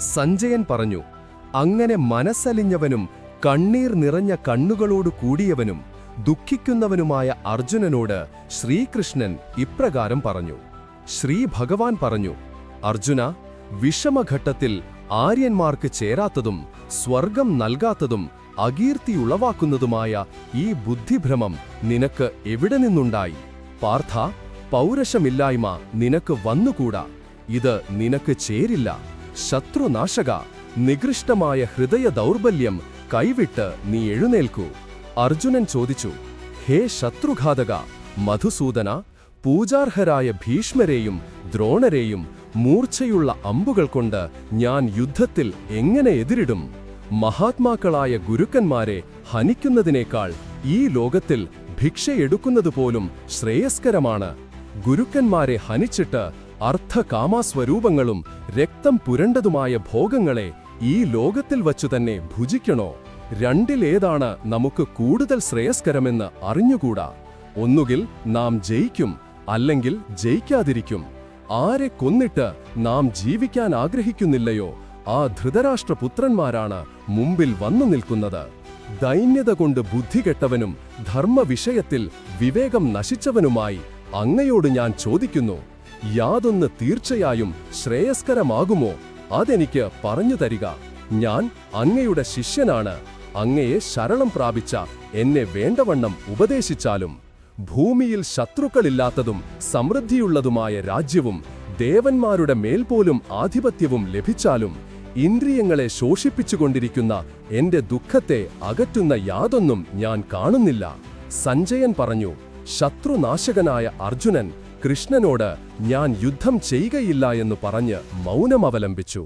സഞ്ജയൻ പറഞ്ഞു അങ്ങനെ മനസ്സലിഞ്ഞവനും കണ്ണീർ നിറഞ്ഞ കണ്ണുകളോടു കൂടിയവനും ദുഃഖിക്കുന്നവനുമായ അർജുനനോട് ശ്രീകൃഷ്ണൻ ഇപ്രകാരം പറഞ്ഞു. ശ്രീ ഭഗവാൻ പറഞ്ഞു അർജുന വിഷമഘട്ടത്തിൽ ആര്യന്മാർക്ക് ചേരാത്തതും സ്വർഗം നൽകാത്തതും അകീർത്തിയുളവാക്കുന്നതുമായ ഈ ബുദ്ധിഭ്രമം നിനക്ക് എവിടെ നിന്നുണ്ടായി? പാർത്ഥ പൗരഷമില്ലായ്മ നിനക്ക് വന്നുകൂടാ. ഇത് നിനക്ക് ചേരില്ല. ശത്രുനാശക നികൃഷ്ടമായ ഹൃദയ ദൗർബല്യം കൈവിട്ട് നീ എഴുന്നേൽക്കൂ. അർജുനൻ ചോദിച്ചു ഹേ ശത്രുഘാതക മധുസൂദന പൂജാർഹരായ ഭീഷ്മരെയും ദ്രോണരെയും മൂർച്ചയുള്ള അമ്പുകൾ കൊണ്ട് ഞാൻ യുദ്ധത്തിൽ എങ്ങനെ എതിരിടും? മഹാത്മാക്കളായ ഗുരുക്കന്മാരെ ഹനിക്കുന്നതിനേക്കാൾ ഈ ലോകത്തിൽ ഭിക്ഷയെടുക്കുന്നതുപോലും ശ്രേയസ്കരമാണ്. ഗുരുക്കന്മാരെ ഹനിച്ചിട്ട് അർത്ഥകാമാസ്വരൂപങ്ങളും രക്തം പുരണ്ടതുമായ ഭോഗങ്ങളെ ഈ ലോകത്തിൽ വച്ചു തന്നെ ഭുജിക്കണോ? രണ്ടിലേതാണ് നമുക്ക് കൂടുതൽ ശ്രേയസ്കരമെന്ന് അറിഞ്ഞുകൂടാ. ഒന്നുകിൽ നാം ജയിക്കും അല്ലെങ്കിൽ ജയിക്കാതിരിക്കും. ആരെ കൊന്നിട്ട് നാം ജീവിക്കാൻ ആഗ്രഹിക്കുന്നില്ലയോ? ആ ധൃതരാഷ്ട്രപുത്രന്മാരാണ് മുമ്പിൽ വന്നു നിൽക്കുന്നത്. ദൈന്യത കൊണ്ട് ബുദ്ധികെട്ടവനും ധർമ്മവിഷയത്തിൽ വിവേകം നശിച്ചവനുമായി അങ്ങയോട് ഞാൻ ചോദിക്കുന്നു. യാതൊന്ന് തീർച്ചയായും ശ്രേയസ്കരമാകുമോ? അതെനിക്ക് പറഞ്ഞു തരിക. ഞാൻ അങ്ങയുടെ ശിഷ്യനാണ്. അങ്ങയെ ശരണം പ്രാപിച്ച എന്നെ വേണ്ടവണ്ണം ഉപദേശിച്ചാലും ഭൂമിയിൽ ശത്രുക്കളില്ലാത്തതും സമൃദ്ധിയുള്ളതുമായ രാജ്യവും ദേവന്മാരുടെ മേൽപോലും ആധിപത്യവും ലഭിച്ചാലും ഇന്ദ്രിയങ്ങളെ ശോഷിപ്പിച്ചുകൊണ്ടിരിക്കുന്ന എന്റെ ദുഃഖത്തെ അകറ്റുന്ന യാതൊന്നും ഞാൻ കാണുന്നില്ല. സഞ്ജയൻ പറഞ്ഞു ശത്രുനാശകനായ അർജുനൻ കൃഷ്ണനോട് ഞാൻ യുദ്ധം ചെയ്യുകയില്ല എന്ന് പറഞ്ഞ് മൗനമവലംബിച്ചു